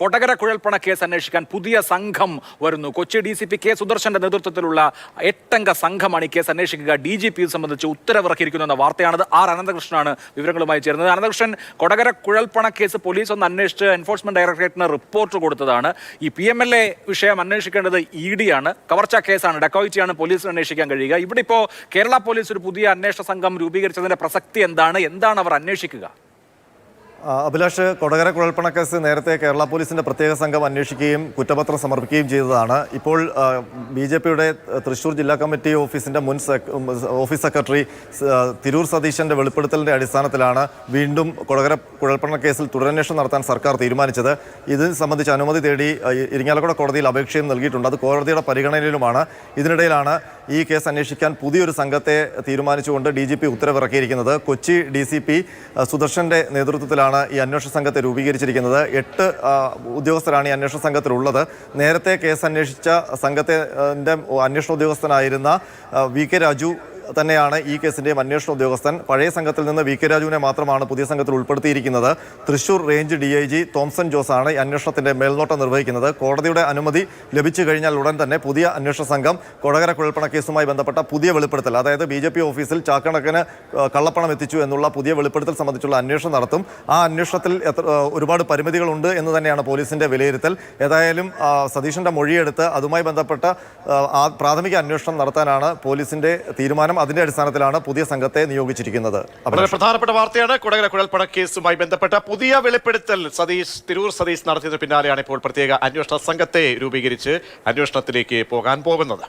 കൊടകര കുഴൽപ്പണ കേസ് അന്വേഷിക്കാൻ പുതിയ സംഘം വരുന്നു. Kochi D C P K സുദർശന്റെ നേതൃത്വത്തിലുള്ള എട്ടംഗ സംഘമാണ് ഈ കേസ് അന്വേഷിക്കുക. ഡി ജി പി സംബന്ധിച്ച് ഉത്തരവിറക്കിയിരിക്കുന്നു എന്ന വാർത്തയാണത്. ആർ അനന്തകൃഷ്ണനാണ് വിവരങ്ങളുമായി ചേരുന്നത്. അനന്തകൃഷ്ണൻ കൊടകര കുഴൽപ്പണ കേസ് പോലീസ് ഒന്ന് അന്വേഷിച്ച് എൻഫോഴ്സ്മെന്റ് ഡയറക്ടറേറ്റിന് റിപ്പോർട്ട് കൊടുത്തതാണ്. ഈ പി എം എൽ എ വിഷയം അന്വേഷിക്കേണ്ടത് ഇ ഡി ആണ്. കവർച്ച കേസാണ്. ഡക്കോയിറ്റിയാണ് പോലീസിന് അന്വേഷിക്കാൻ കഴിയുക. ഇവിടെ ഇപ്പോൾ കേരള പോലീസ് ഒരു പുതിയ അന്വേഷണ സംഘം രൂപീകരിച്ചതിന്റെ പ്രസക്തി എന്താണ്? എന്താണ് അവർ അന്വേഷിക്കുക? അഭിലാഷ് കൊടകര കുഴൽപ്പണക്കേസ് നേരത്തെ കേരള പോലീസിന്റെ പ്രത്യേക സംഘം അന്വേഷിക്കുകയും കുറ്റപത്രം സമർപ്പിക്കുകയും ചെയ്തതാണ്. ഇപ്പോൾ ബി ജെ പിയുടെ തൃശൂർ ജില്ലാ കമ്മിറ്റി ഓഫീസിന്റെ മുൻ ഓഫീസ് സെക്രട്ടറി തിരൂർ സതീശന്റെ വെളിപ്പെടുത്തലിന്റെ അടിസ്ഥാനത്തിലാണ് വീണ്ടും കൊടകര കുഴൽപ്പണക്കേസിൽ തുടരന്വേഷണം നടത്താൻ സർക്കാർ തീരുമാനിച്ചത്. ഇത് സംബന്ധിച്ച് അനുമതി തേടി ഇരിങ്ങാലക്കുട കോടതിയിൽ അപേക്ഷയും നൽകിയിട്ടുണ്ട്. അത് കോടതിയുടെ പരിഗണനയിലുമാണ്. ഇതിനിടയിലാണ് ഈ കേസ് അന്വേഷിക്കാൻ പുതിയൊരു സംഘത്തെ തീരുമാനിച്ചുകൊണ്ട് ഡി ജി പി ഉത്തരവിറക്കിയിരിക്കുന്നത് കൊച്ചി ഡി സി പി സുദർശന്റെ നേതൃത്വത്തിലാണ് ഈ അന്വേഷണ സംഘത്തെ രൂപീകരിച്ചിരിക്കുന്നത്. എട്ട് ഉദ്യോഗസ്ഥരാണ് ഈ അന്വേഷണ സംഘത്തിലുള്ളത്. നേരത്തെ കേസ് അന്വേഷിച്ച സംഘത്തെ അന്വേഷണ ഉദ്യോഗസ്ഥനായിരുന്ന വി കെ രാജു തന്നെയാണ് ഈ കേസിന്റെയും അന്വേഷണ ഉദ്യോഗസ്ഥൻ. പഴയ സംഘത്തിൽ നിന്ന് വി കെ രാജുവിനെ മാത്രമാണ് പുതിയ സംഘത്തിൽ ഉൾപ്പെടുത്തിയിരിക്കുന്നത്. Thrissur range D I G Thomson Jose ആണ് ഈ അന്വേഷണത്തിന്റെ മേൽനോട്ടം നിർവഹിക്കുന്നത്. കോടതിയുടെ അനുമതി ലഭിച്ചു കഴിഞ്ഞാൽ ഉടൻ തന്നെ പുതിയ അന്വേഷണ സംഘം കൊടകര കുഴൽപ്പണ കേസുമായി ബന്ധപ്പെട്ട പുതിയ വെളിപ്പെടുത്തൽ അതായത് ബി ഓഫീസിൽ ചാക്കണക്കിന് കള്ളപ്പണം എത്തിച്ചു എന്നുള്ള പുതിയ വെളിപ്പെടുത്തൽ സംബന്ധിച്ചുള്ള അന്വേഷണം നടത്തും. ആ അന്വേഷണത്തിൽ ഒരുപാട് പരിമിതികളുണ്ട് എന്ന് തന്നെയാണ് പോലീസിന്റെ വിലയിരുത്തൽ. ഏതായാലും സതീഷിന്റെ മൊഴിയെടുത്ത് അതുമായി ബന്ധപ്പെട്ട പ്രാഥമിക അന്വേഷണം നടത്താനാണ് പോലീസിന്റെ തീരുമാനം. അതിന്റെ അടിസ്ഥാനത്തിലാണ് പുതിയ സംഘത്തെ നിയോഗിച്ചിരിക്കുന്നത്. വളരെ പ്രധാനപ്പെട്ട വാർത്തയാണ്. കുടകര കുഴൽപ്പണ കേസുമായി ബന്ധപ്പെട്ട പുതിയ വെളിപ്പെടുത്തൽ സതീഷ് തിരൂർ സതീഷ് നടത്തിയതിന് പിന്നാലെയാണ് ഇപ്പോൾ പ്രത്യേക അന്വേഷണ സംഘത്തെ രൂപീകരിച്ച് അന്വേഷണത്തിലേക്ക് പോകാൻ പോകുന്നത്.